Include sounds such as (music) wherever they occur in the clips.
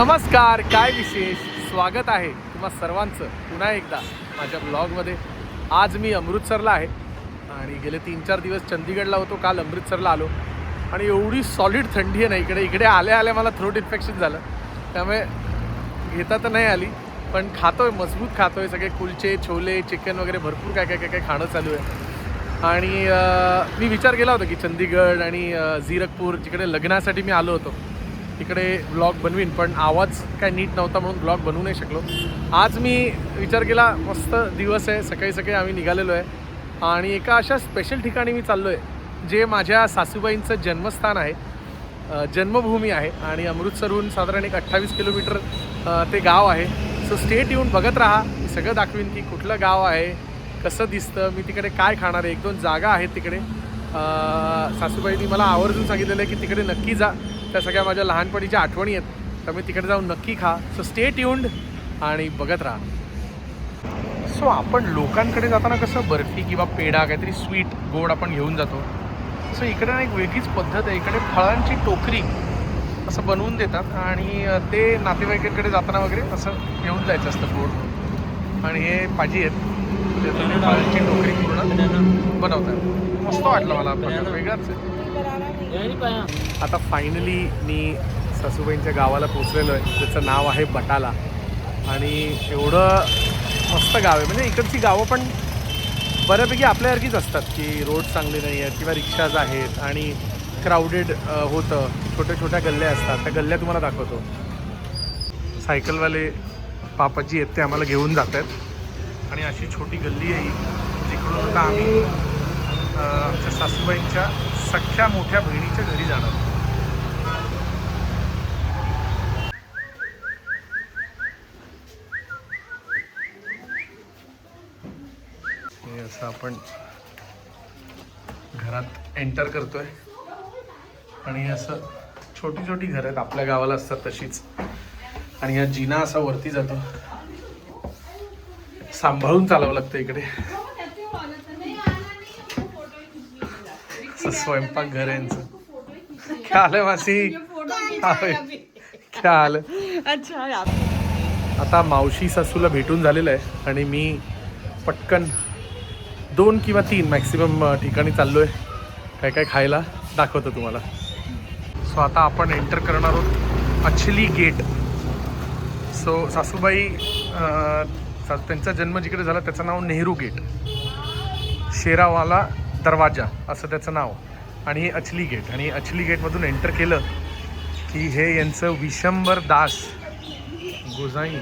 नमस्कार काय विशेष? स्वागत आहे तुम्हा सर्वांचं पुन्हा एकदा माझ्या ब्लॉगमध्ये. आज मी अमृतसरला आहे आणि गेले तीन चार दिवस चंदीगडला होतो काल अमृतसरला आलो. आणि एवढी सॉलिड थंडी आहे ना इकडे. इकडे आल्या आल्या मला थ्रोट इन्फेक्शन झालं. त्यामुळे घेता तर नाही आली पण खातोय मजबूत खातोय. सगळे कुलचे छोले चिकन वगैरे भरपूर काय काय काय काय खाणं चालू आहे. आणि मी विचार केला होता की चंदीगड आणि झीरकपूर जिकडे लग्नासाठी मी आलो होतो. तिकडे ब्लॉग बनवीन पण आवाज काय नीट नव्हता म्हणून ब्लॉग बनवू नाही शकलो. आज मी विचार केला मस्त दिवस आहे सकाळी सकाळी आम्ही निघालेलो आहे. आणि एका अशा स्पेशल ठिकाणी मी चाललो आहे जे माझ्या सासूबाईंचं जन्मस्थान आहे. जन्मभूमी आहे आणि अमृतसरहून साधारण एक अठ्ठावीस किलोमीटर ते गाव आहे. सो स्टेट येऊन बघत राहा. मी सगळं दाखवीन की कुठलं गाव आहे कसं दिसतं मी तिकडे काय खाणार आहे एक दोन जागा आहेत तिकडे. सासूबाईंनी मला आवर्जून सांगितलेलं आहे की तिकडे नक्की जा. त्या सगळ्या माझ्या लहानपणीच्या आठवणी आहेत. तर मी तिकडे जाऊन नक्की खा. सो स्टेट येऊन आणि बघत राहा. सो आपण लोकांकडे जाताना कसं बर्फी किंवा पेढा काहीतरी स्वीट गोड आपण घेऊन जातो. सो इकडे ना एक वेगळीच पद्धत आहे. इकडे फळांची टोकरी असं बनवून देतात आणि ते नातेवाईकांकडे जाताना वगैरे असं घेऊन जायचं असतं गोड. आणि हे पाजी आहेत. तुम्ही फळांची टोकरी पूर्ण बनवतात. मस्त वाटलं मला वेगळाच आहे. आता फायनली मी सासूबाईंच्या गावाला पोचलेलो आहे. त्याचं नाव आहे बटाला. आणि एवढं मस्त गाव आहे. म्हणजे इकडची गावं पण बऱ्यापैकी आपल्यासारखीच असतात की रोड चांगले नाही आहेत किंवा रिक्षाज आहेत आणि क्राऊडेड होतं. छोट्या छोट्या गल्ल्या असतात. त्या गल्ल्या तुम्हाला दाखवतो. सायकलवाले पापाजी आहेत ते आम्हाला घेऊन जात आहेत आणि अशी छोटी गल्ली आहे. जिकडून आता आम्ही आमच्या सासूबाईंच्या सख्या मोठ्या बहिणीच्या घरी जाणार. हे असं आपण घरात एंटर करतोय. आणि असं छोटी छोटी घरं आहेत आपल्या गावाला असतात तशीच. आणि हा जिना असा वरती जातो. सांभाळून चालावं लागतं इकडे. असं स्वयंपाक घर यांचं क्या हाल है मासी (laughs) क्या हाल? अच्छा आता मावशी सासूला भेटून झालेलं आहे आणि मी पटकन दोन किंवा तीन मॅक्सिमम ठिकाणी चाललो आहे काय काय खायला दाखवतो तुम्हाला. सो आता आपण एंटर करणार आहोत अछली गेट सो सासूबाई त्यांचा जन्म जिकडे झाला त्याचं नाव नेहरू गेट शेरावाला दरवाजा असं त्याचं नाव. आणि हे अछली गेट. आणि अछली गेटमधून एंटर केलं की हे यांचं विशंबर दास गोजाई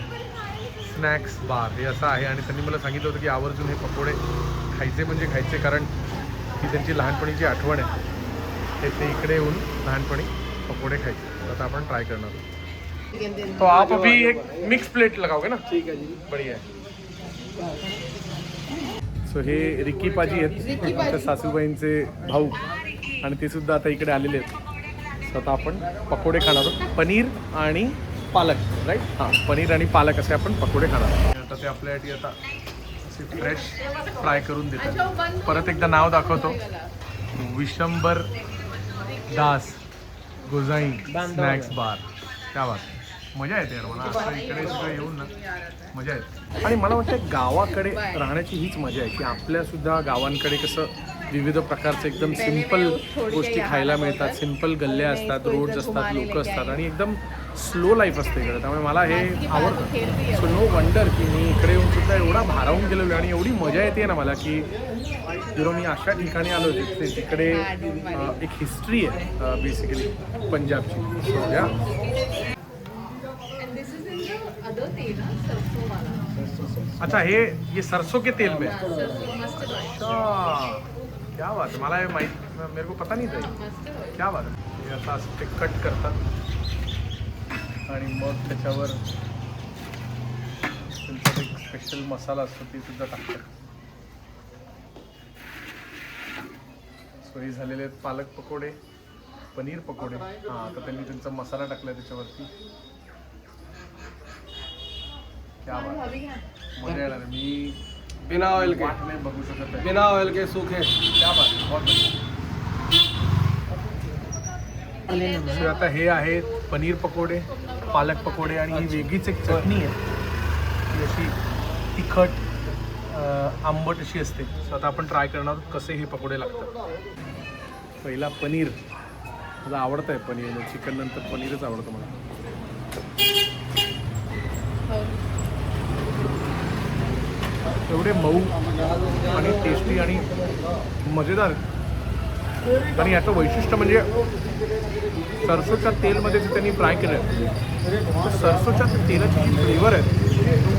स्नॅक्स बार. हे असं आहे. आणि त्यांनी मला सांगितलं होतं की आवर्जून हे पकोडे खायचे म्हणजे खायचे कारण ही त्यांची लहानपणीची आठवण आहे. ते ते इकडे येऊन लहानपणी पकोडे खायचे. आता आपण ट्राय करणार आहोत. तो आप अभी एक मिक्स प्लेट लगाओगे ना? ठीक है जी. बढ़िया सो हे रिकी पाजी आहेत. आमच्या सासूबाईंचे भाऊ. आणि ते सुद्धा आता इकडे आलेले आहेत. सो आता आपण पकोडे खाणार आहोत. पनीर आणि पालक राईट हां पनीर आणि पालक असे आपण पकोडे खाणार आहोत. आता ते आपल्यासाठी आता असे फ्रेश फ्राय करून देतात. परत एकदा नाव दाखवतो. Vishambar Das Gojai snacks bar. क्या बात. मजा येते यार मला असं इकडे सुद्धा येऊन ना मजा येते. आणि मला वाटतं गावाकडे राहण्याची हीच मजा आहे की आपल्या सुद्धा गावांकडे कसं विविध प्रकारचे एकदम सिंपल गोष्टी खायला मिळतात सिंपल गल्ल्या असतात रोड्स असतात लोक असतात आणि एकदम स्लो लाईफ असते इकडे. त्यामुळे मला हे आवडतं सो नो वंडर की मी इकडे येऊन सुद्धा एवढा भारावून गेलेलो आहे आणि एवढी मजा येते ना मला की युनो मी अशा ठिकाणी आलो जिथे तिकडे एक हिस्ट्री आहे बेसिकली पंजाबची. So, yeah. सरसों वाला. अच्छा हे ये सरसों के तेल में सरसों. अच्छा क्या बात है मला हे माहीत मेरे को पता नहीं था. Mustard oil. क्या बात आहे हे आता असं ते कट करतात आणि मग त्याच्यावर त्यांचा एक स्पेशल मसाला असतो ते सुद्धा टाकतात सो हे झालेले आहेत पालक पकोडे पनीर पकोडे हां आता त्यांनी त्यांचा मसाला टाकला त्याच्यावरती क्या बात आहे. मजा येणार आहे. मी बिना ऑयल के। वाट नाही बघू शकत आहे बिना ऑयल के सूखे। क्या बात आहे. बहुत बढ़िया. आता हे आहेत पनीर पकोडे पालक पकोडे आणि ही वेगळीच एक चटणी आहे. ती अशी तिखट अं, आंबट अशी असते. सो आता आपण ट्राय करणार आहोत कसे हे पकोडे लागतात. पहिला पनीर. मला आवडतं आहे पनीर चिकन नंतर पनीरच आवडतं मला. एवढे मऊ आणि टेस्टी आणि मजेदार. आणि याचं वैशिष्ट्य म्हणजे सरसोच्या तेलमध्ये जे त्यांनी फ्राय केलं आहे सरसोच्या तेलाची जी फ्लेवर आहे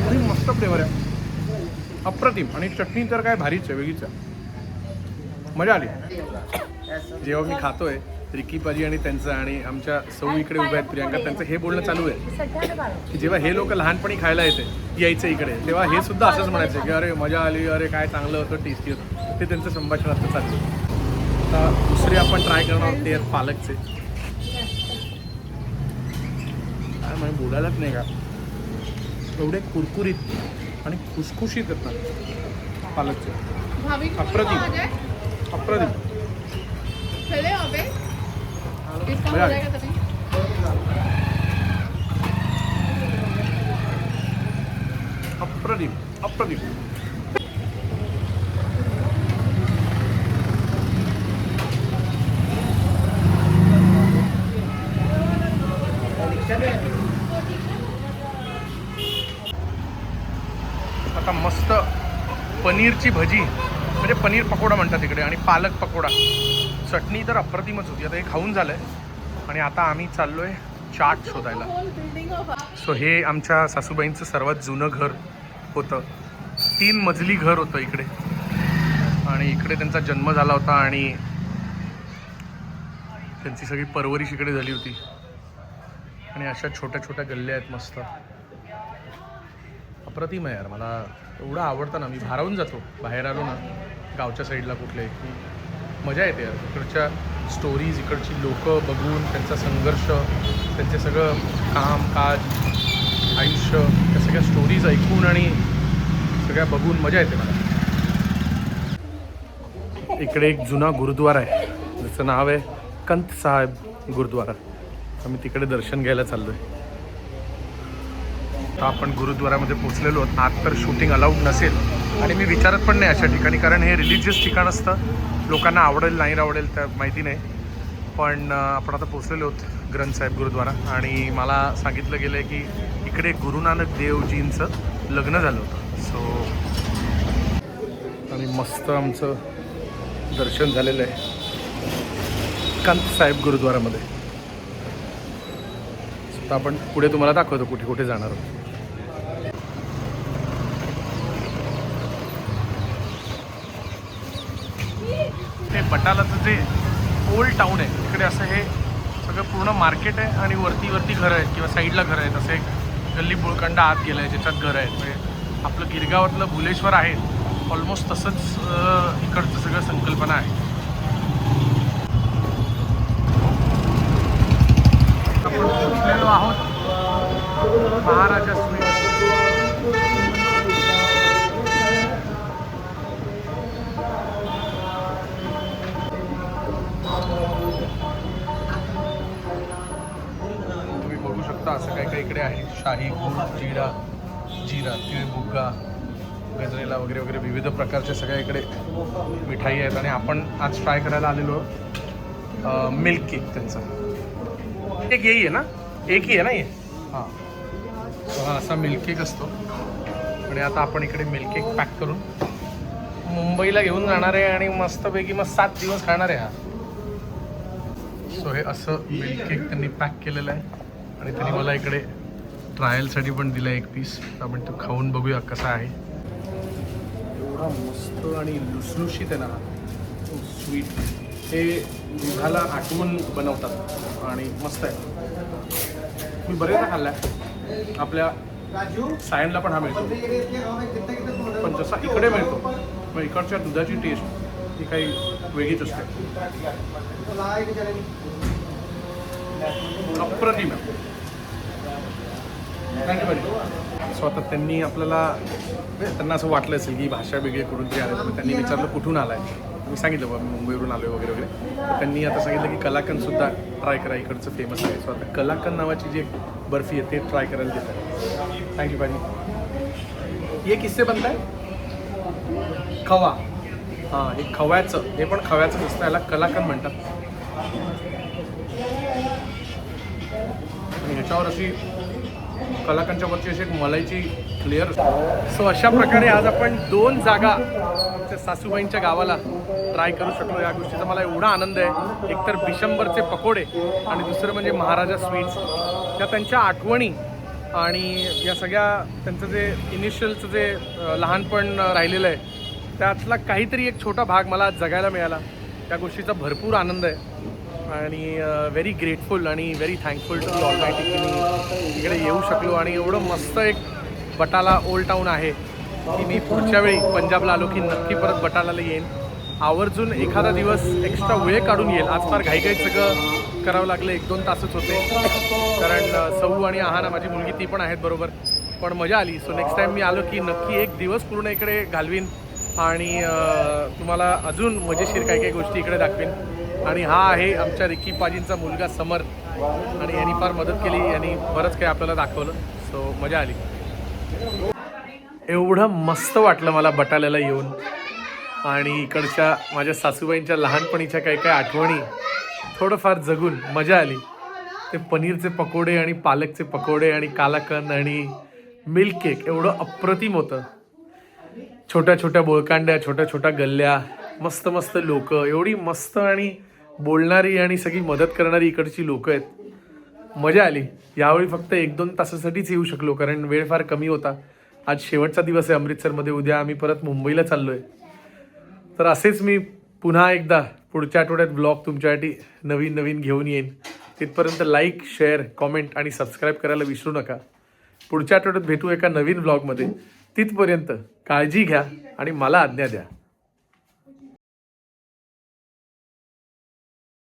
एवढी मस्त फ्लेवर आहे. अप्रतिम. आणि चटणी तर काय भारीच आहे वेगळीच आहे. मजा आली. जेव्हा मी खातोय रिकी पाजी आणि त्यांचं आणि आमच्या सौ इकडे उभ्या आहेत प्रियांका. त्यांचं हे बोलणं चालू आहे. की जेव्हा हे लोक लहानपणी खायला येते यायचं इकडे तेव्हा हे सुद्धा असंच म्हणायचं की अरे मजा आली अरे काय चांगलं होतं टेस्टी होतं. ते त्यांचं संभाषण आता चालू. आता दुसरे आपण ट्राय करणार आहोत ते आहेत पालकचे. काय म्हणजे बोलायलाच नाही का? एवढे कुरकुरीत आणि खुसखुशीत येतात पालकचे. भाभी को अप्रतिम. अप्रतिम. अप्रतिम अप्रतिम. आता मस्त पनीरची भजी. म्हणजे पनीर पकोडा म्हणतात तिकडे आणि पालक पकोडा. चटणी तर अप्रतिमच होती. आता हे खाऊन झालंय. आणि आता आम्ही चाललोय चाट शोधायला. सो हे आमच्या सासूबाईंचं सर्वात जुनं घर होतं. तीन मजली घर होतं इकडे. आणि इकडे त्यांचा जन्म झाला होता आणि त्यांची सगळी परवरिश इकडे झाली होती. आणि अशा छोट्या छोट्या गल्ल्या आहेत मस्त. अप्रतिम आहे यार. मला एवढं आवडतं ना. मी भारावून जातो. बाहेर आलो ना गावच्या साईडला कुठले की मजा येते यार. इकडच्या स्टोरीज इकडची लोकं बघून त्यांचा संघर्ष त्यांचे सगळं काम काज आयुष्य त्या सगळ्या स्टोरीज ऐकून आणि सगळ्या बघून मजा येते मला. इकडे एक जुना गुरुद्वारा आहे. ज्याचं नाव आहे कंत साहेब गुरुद्वारा. आम्ही तिकडे दर्शन घ्यायला चाललो आहे आता आपण गुरुद्वारामध्ये पोचलेलो आहोत. आत तर शूटिंग अलाउड नसेल. आणि मी विचारत पण नाही अशा ठिकाणी कारण हे रिलिजियस ठिकाण असतं. लोकांना आवडेल नाही आवडेल त्या माहिती नाही. पण आपण आता पोचलेलो आहोत ग्रंथ साहेब गुरुद्वारा. आणि मला सांगितलं गेलं आहे की इकडे गुरु नानक देवजींचं लग्न झालं होतं. सो आणि मस्त आमचं दर्शन झालेलं आहे. कंत साहेब गुरुद्वारामध्ये. आपण पुढे तुम्हाला दाखवतो कुठे कुठे जाणार आहोत. बटालाचं जे ओल्ड टाऊन आहे इकडे असं हे सगळं पूर्ण मार्केट आहे आणि वरती वरती घरं आहेत किंवा साईडला घरं आहेत. असं एक गल्ली बुळकंडा आत गेलं आहे ज्याच्यात घरं आहेत. म्हणजे आपलं गिरगावातलं भुलेश्वर आहे. ऑलमोस्ट तसंच इकडचं सगळं संकल्पना आहे. आपण पोचलेलो आहोत. महाराजा शकता असं काय काय इकडे आहे. शाही गुळ जिरा जिरा तिळ गजरेला वगैरे वगैरे विविध प्रकारच्या सगळ्या इकडे मिठाई आहेत. आणि आपण आज ट्राय करायला आलेलो मिल्क केक त्यांचा. एक येई आहे ना? एकही आहे ना हे. हां हा असा मिल्क केक असतो. आणि आता आपण इकडे मिल्क केक पॅक करून मुंबईला घेऊन जाणार आहे आणि मस्तपैकी मग सात दिवस खाणार आहे हा. सो हे असं मिल्क केक त्यांनी पॅक केलेलं आहे. आणि त्यांनी मला इकडे ट्रायलसाठी पण दिलं एक पीस आपण तो खाऊन बघूया कसा आहे. एवढा मस्त आणि लुसलुशीत आहे ना स्वीट हे दुधाला आठवून बनवतात आणि मस्त आहे. मी बरेचदा खाल्ला आहे आपल्या सायनला पण हा मिळतो. पण जसा इकडे मिळतो मग इकडच्या दुधाची टेस्ट ही काही वेगळीच असते. अप्रतिम आहे. थँक्यू आता त्यांनी आपल्याला त्यांना असं वाटलं असेल की ही भाषा वेगळी करून ते आले. तर त्यांनी विचारलं कुठून आलाय? मी सांगितलं बाबा मी मुंबईवरून आलो वगैरे वगैरे. त्यांनी आता सांगितलं की कलाकंद सुद्धा ट्राय करा इकडचं फेमस आहे. सो आता कलाकंद नावाची जी बर्फी आहे ते ट्राय करायला देत आहे थँक्यू भाजी हे किस्से बनताय खवा. हां हे खव्याचं हे पण खव्याचं दिसतं याला कलाकंद म्हणतात. आणि ह्याच्यावर अशी कलाकांच्या वरची अशी एक मलाईची क्लिअर सो अशा प्रकारे आज आपण दोन जागा आमच्या सासूबाईंच्या गावाला ट्राय करू शकलो या गोष्टीचा. मला एवढा आनंद आहे. एकतर बिशंबरचे पकोडे आणि दुसरं म्हणजे महाराजा स्वीट्स त्या त्यांच्या आठवणी आणि या सगळ्या त्यांचं जे इनिशियलचं जे लहानपण राहिलेलं आहे त्यातला काहीतरी एक छोटा भाग मला जगायला मिळाला. त्या गोष्टीचा भरपूर आनंद आहे. आणि व्हेरी ग्रेटफुल आणि very thankful to all my की मी इकडे येऊ शकलो आणि एवढं मस्त एक बटाला ओल्ड टाऊन आहे की मी पुढच्या वेळी पंजाबला आलो की नक्की परत बटालाला येईन. आवर्जून एखादा दिवस एक्स्ट्रा वेळ काढून येईल. आज फार घाईघाईत सगळं करावं लागलं. एक दोन तासच होते. कारण सऊ सौ आणि आहाना माझी मुलगी ती पण आहेत बरोबर. पण मजा आली. सो नेक्स्ट टाईम मी आलो की नक्की एक दिवस पूर्ण इकडे घालवीन. आणि तुम्हाला अजून मजेशीर काही काही गोष्टी इकडे दाखवीन. आणि हा आहे आमच्या रिकी पाजींचा मुलगा समर. आणि यांनी फार मदत केली यांनी बरंच काही आपल्याला दाखवलं. सो मजा आली. एवढं मस्त वाटलं मला बटाल्याला येऊन. आणि इकडच्या माझ्या सासूबाईंच्या लहानपणीच्या काही काही आठवणी थोडंफार जगून मजा आली. ते पनीरचे पकोडे आणि पालकचे पकोडे आणि कालाकंद आणि मिल्क केक एवढं अप्रतिम होतं. छोट्या छोट्या बोळकांड्या छोट्या छोट्या गल्ल्या मस्त मस्त लोक एवढी मस्त आणि बोलणारी आणि सगळी मदत करणारी इकडची लोक आहेत. मजा आली. यावेळी फक्त एक दोन तासासाठीच येऊ शकलो कारण वेळ फार कमी होता. आज शेवटचा दिवस आहे अमृतसरमध्ये. उद्या आम्ही परत मुंबईला चाललो आहे तर असेच मी पुन्हा एकदा पुढच्या आठवड्यात ब्लॉग तुमच्यासाठी नवीन नवीन घेऊन येईन. तिथपर्यंत लाईक शेअर कॉमेंट आणि सबस्क्राईब करायला विसरू नका. पुढच्या आठवड्यात भेटू एका नवीन ब्लॉगमध्ये तिथपर्यंत काळजी घ्या आणि मला आज्ञा द्या.